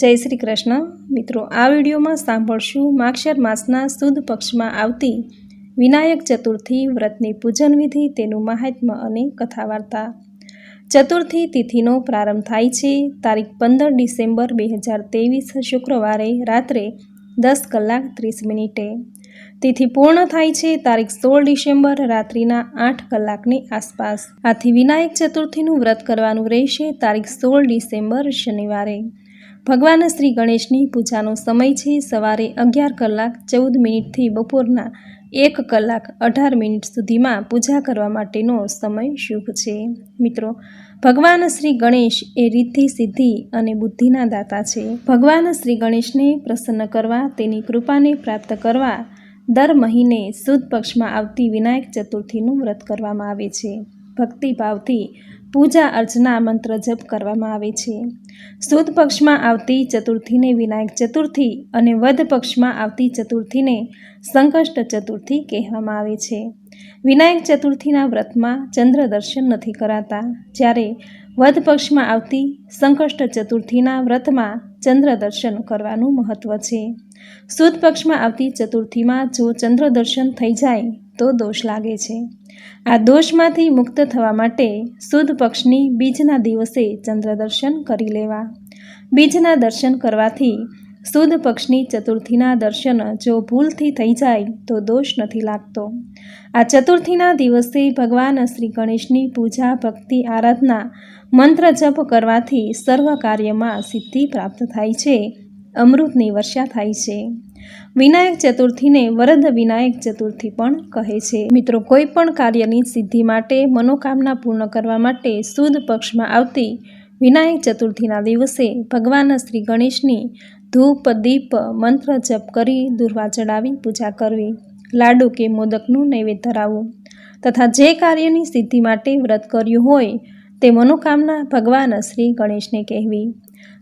જય શ્રી કૃષ્ણ. મિત્રો, આ વિડીયોમાં સાંભળશું માક્ષર માસના સુદ પક્ષમાં આવતી વિનાયક ચતુર્થી વ્રતની પૂજન વિધિ, તેનું મહાત્મ્ય અને કથા વાર્તા ચતુર્થી તિથિનો પ્રારંભ થાય છે. તારીખ પંદર ડિસેમ્બર બે હજાર ત્રેવીસ, શુક્રવારે રાત્રે દસ કલાક ત્રીસ મિનિટે. તિથિ પૂર્ણ થાય છે તારીખ સોળ ડિસેમ્બર, રાત્રિના આઠ કલાકની આસપાસ. આથી વિનાયક ચતુર્થીનું વ્રત કરવાનું રહેશે તારીખ સોળ ડિસેમ્બર, શનિવારે. ભગવાન શ્રી ગણેશની પૂજાનો સમય છે સવારે અગિયાર કલાક ચૌદ મિનિટથી બપોરના એક કલાક અઢાર મિનિટ સુધીમાં પૂજા કરવા માટેનો સમય શુભ છે. મિત્રો, ભગવાન શ્રી ગણેશ એ રિદ્ધિ સિદ્ધિ અને બુદ્ધિના દાતા છે. ભગવાન શ્રી ગણેશને પ્રસન્ન કરવા, તેની કૃપાને પ્રાપ્ત કરવા દર મહિને સુદ પક્ષમાં આવતી વિનાયક ચતુર્થીનું વ્રત કરવામાં આવે છે. ભક્તિભાવથી પૂજા અર્ચના મંત્ર જપ કરવામાં આવે છે. સુદ પક્ષમાં આવતી ચતુર્થીને વિનાયક ચતુર્થી અને વધ પક્ષમાં આવતી ચતુર્થીને સંકષ્ટ ચતુર્થી કહેવામાં આવે છે. વિનાયક ચતુર્થીના વ્રતમાં ચંદ્ર દર્શન નથી કરાતા. જ્યારે વધ પક્ષમાં આવતી સંકષ્ટ ચતુર્થીના વ્રતમાં ચંદ્ર દર્શન કરવાનું મહત્વ છે. સુદ પક્ષમાં આવતી ચતુર્થીમાં જો ચંદ્ર દર્શન થઈ જાય તો દોષ લાગે છે. આ દોષમાંથી મુક્ત થવા માટે સુદ પક્ષની બીજના દિવસે ચંદ્ર દર્શન કરી લેવા. બીજના દર્શન કરવાથી સુદ પક્ષની ચતુર્થીના દર્શન જો ભૂલથી થઈ જાય તો દોષ નથી લાગતો. આ ચતુર્થીના દિવસે ભગવાન શ્રી ગણેશની પૂજા, ભક્તિ, આરાધના, મંત્ર જપ કરવાથી સર્વ કાર્યમાં સિદ્ધિ પ્રાપ્ત થાય છે. અમૃતની વર્ષા થાય છે. વિનાયક ચતુર્થીને વરદ વિનાયક ચતુર્થી પણ કહે છે. મિત્રો કોઈ પણ કાર્યની સિદ્ધિ માટે, મનોકામના પૂર્ણ કરવા માટે સુદ પક્ષમાં આવતી વિનાયક ચતુર્થીના દિવસે ભગવાન શ્રી ગણેશની ધૂપ, દીપ, મંત્ર જપ કરી દુર્વા ચડાવી પૂજા કરવી, લાડુ કે મોદકનું નૈવેદ્ય ધરાવવું તથા જે કાર્યની સિદ્ધિ માટે વ્રત કર્યું હોય તે મનોકામના ભગવાન શ્રી ગણેશને કહેવી.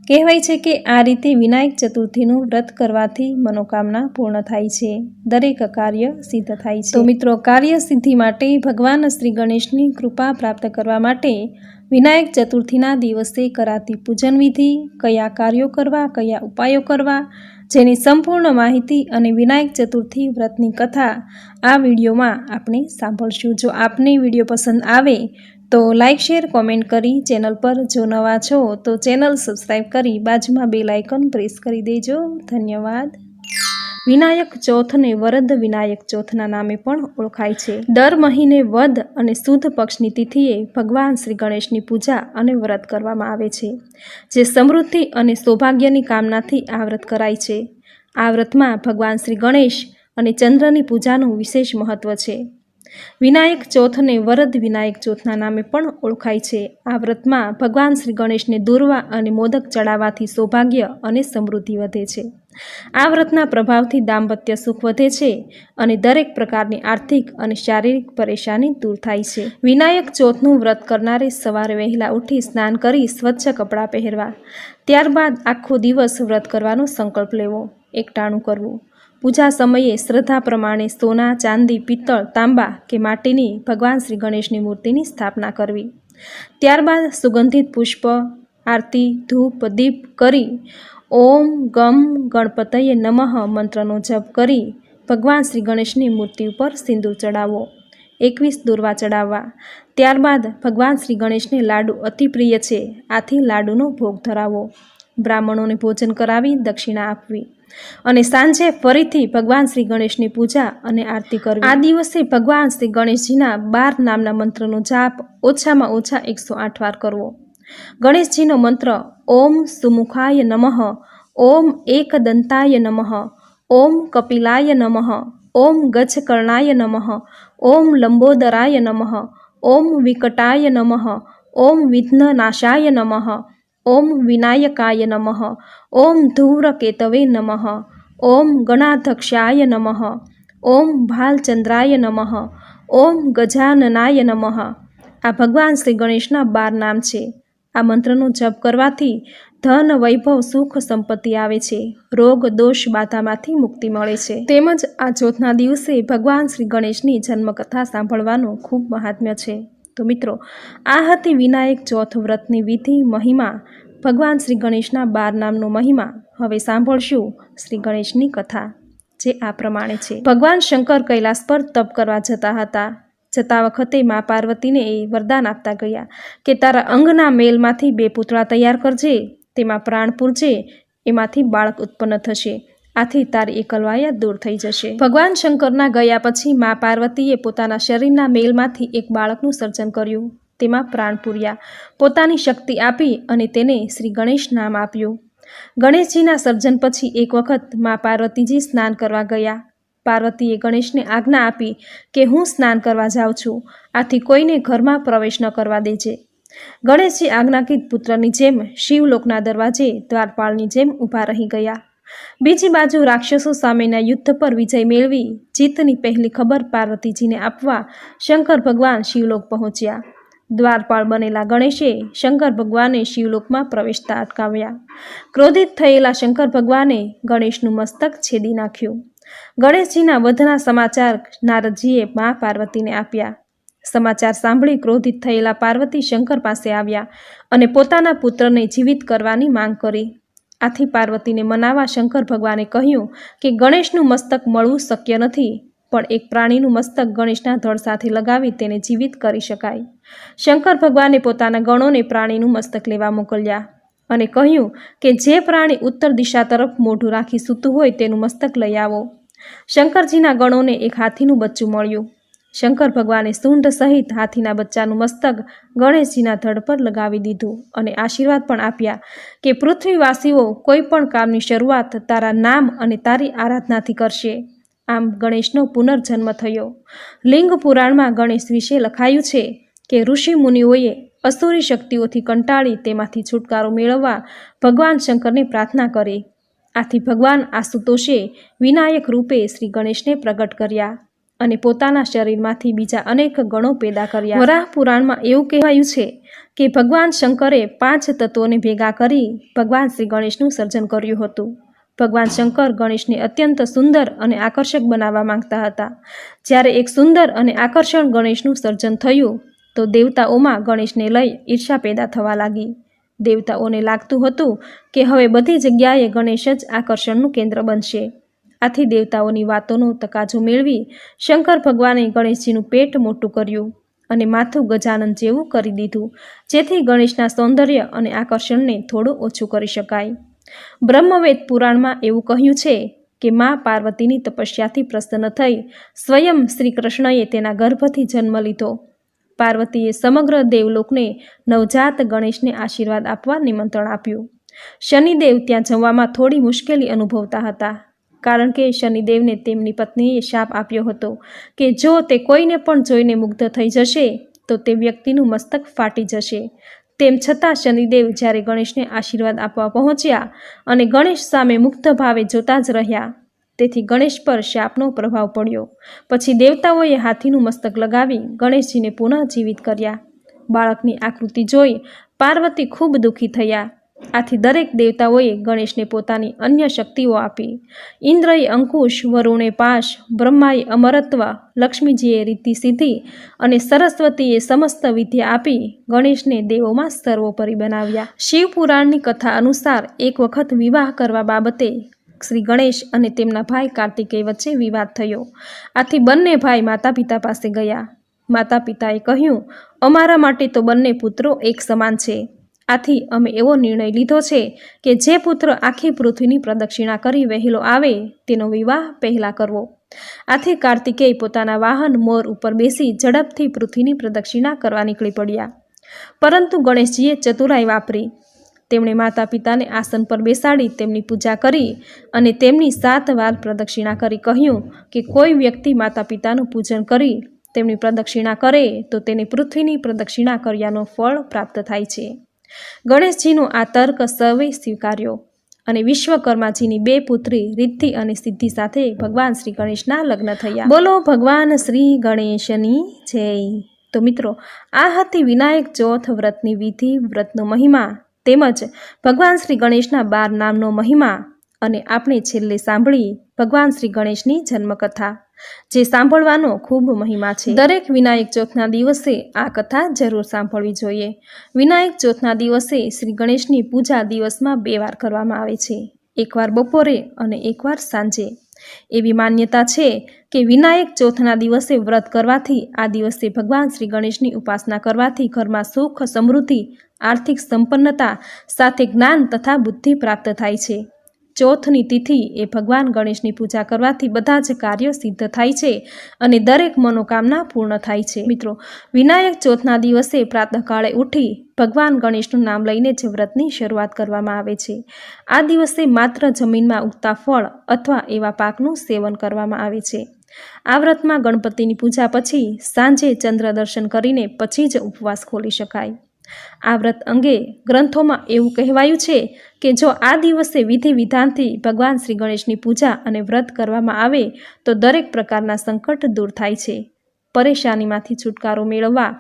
કહેવાય છે કે આ રીતે વિનાયક ચતુર્થીનું વ્રત કરવાથી મનોકામના પૂર્ણ થાય છે. દરેક કાર્ય સિદ્ધ થાય છે. તો મિત્રો, કાર્ય સિદ્ધિ માટે ભગવાન શ્રી ગણેશની કૃપા પ્રાપ્ત કરવા માટે વિનાયક ચતુર્થીના દિવસે કરાતી પૂજન વિધિ, કયા કાર્યો કરવા, કયા ઉપાયો કરવા, જેની સંપૂર્ણ માહિતી અને વિનાયક ચતુર્થી વ્રતની કથા આ વિડીયોમાં આપણે સાંભળશું. જો આપને વીડિયો પસંદ આવે તો લાઇક શેર, કોમેન્ટ કરી ચેનલ પર જો નવા છો તો ચેનલ સબસ્ક્રાઈબ કરી બાજુમાં બે લાઇકન પ્રેસ કરી દેજો. ધન્યવાદ. વિનાયક ચોથને વરદ વિનાયક ચોથના નામે પણ ઓળખાય છે. દર મહિને વદ અને સુદ પક્ષની તિથિએ ભગવાન શ્રી ગણેશની પૂજા અને વ્રત કરવામાં આવે છે, જે સમૃદ્ધિ અને સૌભાગ્યની કામનાથી આ વ્રત કરાય છે. આ વ્રતમાં ભગવાન શ્રી ગણેશ અને ચંદ્રની પૂજાનું વિશેષ મહત્વ છે. વિનાયક ચોથને વરદ વિનાયક ચોથના નામે પણ ઓળખાય છે. આ વ્રતમાં ભગવાન શ્રી ગણેશને દોરવા અને મોદક ચડાવવાથી સૌભાગ્ય અને સમૃદ્ધિ વધે છે. આ વ્રતના પ્રભાવથી દાંપત્ય સુખ વધે છે અને દરેક પ્રકારની આર્થિક અને શારીરિક પરેશાની દૂર થાય છે. વિનાયક ચોથનું વ્રત કરનારે સવારે વહેલા ઉઠી સ્નાન કરી સ્વચ્છ કપડાં પહેરવા, ત્યારબાદ આખો દિવસ વ્રત કરવાનો સંકલ્પ લેવો, એકટાણું કરવું. પૂજા સમયે શ્રદ્ધા પ્રમાણે સોના, ચાંદી, પિત્તળ, તાંબા કે માટીની ભગવાન શ્રી ગણેશની મૂર્તિની સ્થાપના કરવી. ત્યારબાદ સુગંધિત પુષ્પ, આરતી, ધૂપ, દીપ કરી ઓમ ગમ ગણપતયે નમઃ મંત્રનો જપ કરી ભગવાન શ્રી ગણેશની મૂર્તિ ઉપર સિંદૂર ચડાવો. એકવીસ દોરવા ચડાવવા. ત્યારબાદ ભગવાન શ્રી ગણેશને લાડુ અતિ પ્રિય છે. આથી લાડુનો ભોગ ધરાવો. બ્રાહ્મણોને ભોજન કરાવી, દક્ષિણા આપવી. અને સાંજે ફરીથી ભગવાન શ્રી ગણેશની પૂજા અને આરતી કરવી. આ દિવસે ભગવાન શ્રી ગણેશજીના બાર નામના મંત્રનો જાપ ઓછામાં ઓછા એકસો આઠ વાર કરવો. ગણેશજીનો મંત્ર, ઓમ સુમુખાય નમઃ, ઓમ એકદંતાય નમઃ, ઓમ કપિલાય નમઃ, ઓમ ગજકર્ણાય નમઃ, ઓમ લંબોદરાય નમઃ, ઓમ વિકટાય નમઃ, ઓમ વિઘ્નનાશાય નમઃ ઓમ વિનાયકાય નમઃ. ઓમ ધૂમ્રકેતવે નમઃ. ઓમ ગણાધક્ષાય નમઃ. ઓમ ભાલચંદ્રાય નમઃ. ઓમ ગજાનનાય નમઃ. આ ભગવાન શ્રી ગણેશના બાર નામ છે. આ મંત્રનો જપ કરવાથી ધન, વૈભવ, સુખ, સંપત્તિ આવે છે. રોગ, દોષ બાધામાંથી મુક્તિ મળે છે. તેમજ આ ચોથના દિવસે ભગવાન શ્રી ગણેશની જન્મકથા સાંભળવાનું ખૂબ મહાત્મ્ય છે. તો મિત્રો, આ હતી વિનાયક ચોથ વ્રતની વિધિ મહિમા. ભગવાન શ્રી ગણેશના બાર નામનો મહિમા. હવે સાંભળશું શ્રી ગણેશની કથા, જે આ પ્રમાણે છે. ભગવાન શંકર કૈલાસ પર તપ કરવા જતા હતા. જતા વખતે મા પાર્વતીને એ વરદાન આપતા ગયા કે, તારા અંગના મેલમાંથી બે પૂતળા તૈયાર કરજે, તેમાં પ્રાણ પૂરજે, એમાંથી બાળક ઉત્પન્ન થશે. આથી તારી એકલવાયા દૂર થઈ જશે. ભગવાન શંકરના ગયા પછી મા પાર્વતીએ પોતાના શરીરના મેલમાંથી એક બાળકનું સર્જન કર્યું. તેમાં પ્રાણ પૂર્યા. પોતાની શક્તિ આપી અને તેને શ્રી ગણેશ નામ આપ્યું. ગણેશજીના સર્જન પછી એક વખત મા પાર્વતીજી સ્નાન કરવા ગયા. પાર્વતીએ ગણેશને આજ્ઞા આપી કે હું સ્નાન કરવા જાઉં છું. આથી કોઈને ઘરમાં પ્રવેશ ન કરવા દેજે. ગણેશજી આજ્ઞાકિત પુત્રની જેમ શિવલોકના દરવાજે દ્વારપાળની જેમ ઊભા રહી ગયા. બીજી બાજુ રાક્ષસો સામેના યુદ્ધ પર વિજય મેળવી જીતની પહેલી ખબર પાર્વતીજીને આપવા શંકર ભગવાન શિવલોક પહોંચ્યા. દ્વારપાળ બનેલા ગણેશે શંકર ભગવાને શિવલોકમાં પ્રવેશતા અટકાવ્યા. ક્રોધિત થયેલા શંકર ભગવાને ગણેશનું મસ્તક છેદી નાખ્યું. ગણેશજીના વધના સમાચાર નારદજીએ મા પાર્વતીને આપ્યા. સમાચાર સાંભળી ક્રોધિત થયેલા પાર્વતી શંકર પાસે આવ્યા અને પોતાના પુત્રને જીવિત કરવાની માંગ કરી. આથી પાર્વતીને મનાવા શંકર ભગવાને કહ્યું કે ગણેશનું મસ્તક મળવું શક્ય નથી, પણ એક પ્રાણીનું મસ્તક ગણેશના ધડ સાથે લગાવી તેને જીવિત કરી શકાય. શંકર ભગવાને પોતાના ગણોને પ્રાણીનું મસ્તક લેવા મોકલ્યા અને કહ્યું કે જે પ્રાણી ઉત્તર દિશા તરફ મોઢું રાખી સૂતું હોય તેનું મસ્તક લઈ આવો. શંકરજીના ગણોને એક હાથીનું બચ્ચું મળ્યું. શંકર ભગવાને સૂંઢ સહિત હાથીના બચ્ચાનું મસ્તક ગણેશજીના ધડ પર લગાવી દીધું અને આશીર્વાદ પણ આપ્યા કે પૃથ્વીવાસીઓ કોઈ પણ કામની શરૂઆત તારા નામ અને તારી આરાધનાથી કરશે. આમ ગણેશનો પુનર્જન્મ થયો. લિંગ પુરાણમાં ગણેશ વિશે લખાયું છે કે ઋષિ મુનિઓએ અસુરી શક્તિઓથી કંટાળી તેમાંથી છુટકારો મેળવવા ભગવાન શંકરને પ્રાર્થના કરી. આથી ભગવાન આશુતોષે વિનાયક રૂપે શ્રી ગણેશને પ્રગટ કર્યા. અને પોતાના શરીરમાંથી બીજા અનેક ગણો પેદા કર્યા. વરાહ પુરાણમાં એવું કહેવાયું છે કે ભગવાન શંકરે પાંચ તત્વોને ભેગા કરી ભગવાન શ્રી ગણેશનું સર્જન કર્યું હતું. ભગવાન શંકર ગણેશને અત્યંત સુંદર અને આકર્ષક બનાવવા માંગતા હતા. જ્યારે એક સુંદર અને આકર્ષણ ગણેશનું સર્જન થયું, તો દેવતાઓમાં ગણેશને લઈ ઈર્ષા પેદા થવા લાગી. દેવતાઓને લાગતું હતું કે હવે બધી જગ્યાએ ગણેશ જ આકર્ષણનું કેન્દ્ર બનશે. આથી દેવતાઓની વાતોનો તકાજો મેળવી શંકર ભગવાને ગણેશજીનું પેટ મોટું કર્યું અને માથું ગજાનન જેવું કરી દીધું, જેથી ગણેશના સૌંદર્ય અને આકર્ષણને થોડું ઓછું કરી શકાય. બ્રહ્મવેદ પુરાણમાં એવું કહ્યું છે કે મા પાર્વતીની તપસ્યાથી પ્રસન્ન થઈ સ્વયં શ્રી કૃષ્ણએ તેના ગર્ભથી જન્મ લીધો. પાર્વતીએ સમગ્ર દેવલોકને નવજાત ગણેશને આશીર્વાદ આપવા નિમંત્રણ આપ્યું. શનિદેવ ત્યાં જવામાં થોડી મુશ્કેલી અનુભવતા હતા. કારણ કે શનિદેવને તેમની પત્નીએ શાપ આપ્યો હતો કે જો તે કોઈને પણ જોઈને મુગ્ધ થઈ જશે, તો તે વ્યક્તિનું મસ્તક ફાટી જશે. તેમ છતાં શનિદેવ જ્યારે ગણેશને આશીર્વાદ આપવા પહોંચ્યા અને ગણેશ સામે મુગ્ધ ભાવે જોતા જ રહ્યા, તેથી ગણેશ પર શાપનો પ્રભાવ પડ્યો. પછી દેવતાઓએ હાથીનું મસ્તક લગાવી ગણેશજીને પુનઃ જીવિત કર્યા. બાળકની આકૃતિ જોઈ પાર્વતી ખૂબ દુઃખી થયા. આથી દરેક દેવતાઓએ ગણેશને પોતાની અન્ય શક્તિઓ આપી. ઇન્દ્રએ અંકુશ, વરુણે પાશ, બ્રહ્માએ અમરત્વ, લક્ષ્મીજીએ રીતિ સિદ્ધિ અને સરસ્વતીએ સમસ્ત વિદ્યા આપી ગણેશને દેવોમાં સર્વોપરી બનાવ્યા. શિવપુરાણની કથા અનુસાર એક વખત વિવાહ કરવા બાબતે શ્રી ગણેશ અને તેમના ભાઈ કાર્તિકેય વચ્ચે વિવાદ થયો. આથી બંને ભાઈ માતા પિતા પાસે ગયા. માતા પિતાએ કહ્યું, અમારા માટે તો બંને પુત્રો એક સમાન છે. આથી અમે એવો નિર્ણય લીધો છે કે જે પુત્ર આખી પૃથ્વીની પ્રદક્ષિણા કરી વહેલો આવે તેનો વિવાહ પહેલાં કરવો. આથી કાર્તિકેય પોતાના વાહન મોર ઉપર બેસી ઝડપથી પૃથ્વીની પ્રદક્ષિણા કરવા નીકળી પડ્યા. પરંતુ ગણેશજીએ ચતુરાઈ વાપરી. તેમણે માતા પિતાને આસન પર બેસાડી તેમની પૂજા કરી અને તેમની સાત વાર પ્રદક્ષિણા કરી કહ્યું કે કોઈ વ્યક્તિ માતા પિતાનું પૂજન કરી તેમની પ્રદક્ષિણા કરે તો તેને પૃથ્વીની પ્રદક્ષિણા કર્યાનો ફળ પ્રાપ્ત થાય છે. ગણેશજીનો આ તર્ક સર્વે સ્વીકાર્યો અને વિશ્વકર્માજીની બે પુત્રી રિદ્ધિ અને સિદ્ધિ સાથે ભગવાન શ્રી ગણેશના લગ્ન થયા. બોલો, ભગવાન શ્રી ગણેશની જય. તો મિત્રો, આ હતી વિનાયક ચોથ વ્રતની વિધિ, વ્રતનો મહિમા તેમજ ભગવાન શ્રી ગણેશના બાર નામનો મહિમા અને આપણે છેલ્લે સાંભળી ભગવાન શ્રી ગણેશની જન્મકથા. જે સાંભળવાનો ખૂબ મહિમા છે. દરેક વિનાયક ચોથના દિવસે આ કથા જરૂર સાંભળવી જોઈએ. વિનાયક ચોથના દિવસે શ્રી ગણેશની પૂજા દિવસમાં બે વાર કરવામાં આવે છે. એકવાર બપોરે અને એકવાર સાંજે. એવી માન્યતા છે કે વિનાયક ચોથના દિવસે વ્રત કરવાથી, આ દિવસે ભગવાન શ્રી ગણેશની ઉપાસના કરવાથી ઘરમાં સુખ, સમૃદ્ધિ, આર્થિક સંપન્નતા સાથે જ્ઞાન તથા બુદ્ધિ પ્રાપ્ત થાય છે. ચોથની તિથિ એ ભગવાન ગણેશની પૂજા કરવાથી બધા જ કાર્યો સિદ્ધ થાય છે અને દરેક મનોકામના પૂર્ણ થાય છે. મિત્રો, વિનાયક ચોથના દિવસે પ્રાતઃકાળે ઉઠી ભગવાન ગણેશનું નામ લઈને જ વ્રતની શરૂઆત કરવામાં આવે છે. આ દિવસે માત્ર જમીનમાં ઉગતા ફળ અથવા એવા પાકનું સેવન કરવામાં આવે છે. આ વ્રતમાં ગણપતિની પૂજા પછી સાંજે ચંદ્ર દર્શન કરીને પછી જ ઉપવાસ ખોલી શકાય. આ વ્રત અંગે ગ્રંથોમાં એવું કહેવાયું છે કે જો આ દિવસે વિધિ વિધાનથી ભગવાન શ્રી ગણેશની પૂજા અને વ્રત કરવામાં આવે, તો દરેક પ્રકારના સંકટ દૂર થાય છે. પરેશાનીમાંથી છુટકારો મેળવવા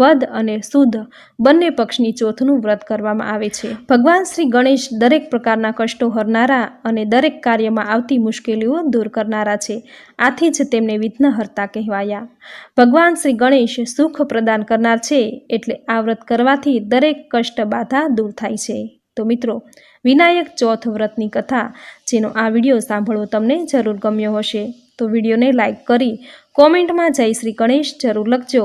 વધ અને શુદ્ધ બંને પક્ષની ચોથનું વ્રત કરવામાં આવે છે. ભગવાન શ્રી ગણેશ દરેક પ્રકારના કષ્ટો હરનારા અને દરેક કાર્યમાં આવતી મુશ્કેલીઓ દૂર કરનારા છે. આથી જ તેમને વિઘ્નહર્તા કહેવાયા. ભગવાન શ્રી ગણેશ સુખ પ્રદાન કરનાર છે એટલે આ વ્રત કરવાથી દરેક કષ્ટ બાધા દૂર થાય છે. તો મિત્રો, વિનાયક ચોથ વ્રતની કથા, જેનો આ વીડિયો સાંભળવો તમને જરૂર ગમ્યો હશે, તો વિડીયોને લાઇક કરી કોમેન્ટમાં જય શ્રી ગણેશ જરૂર લખજો.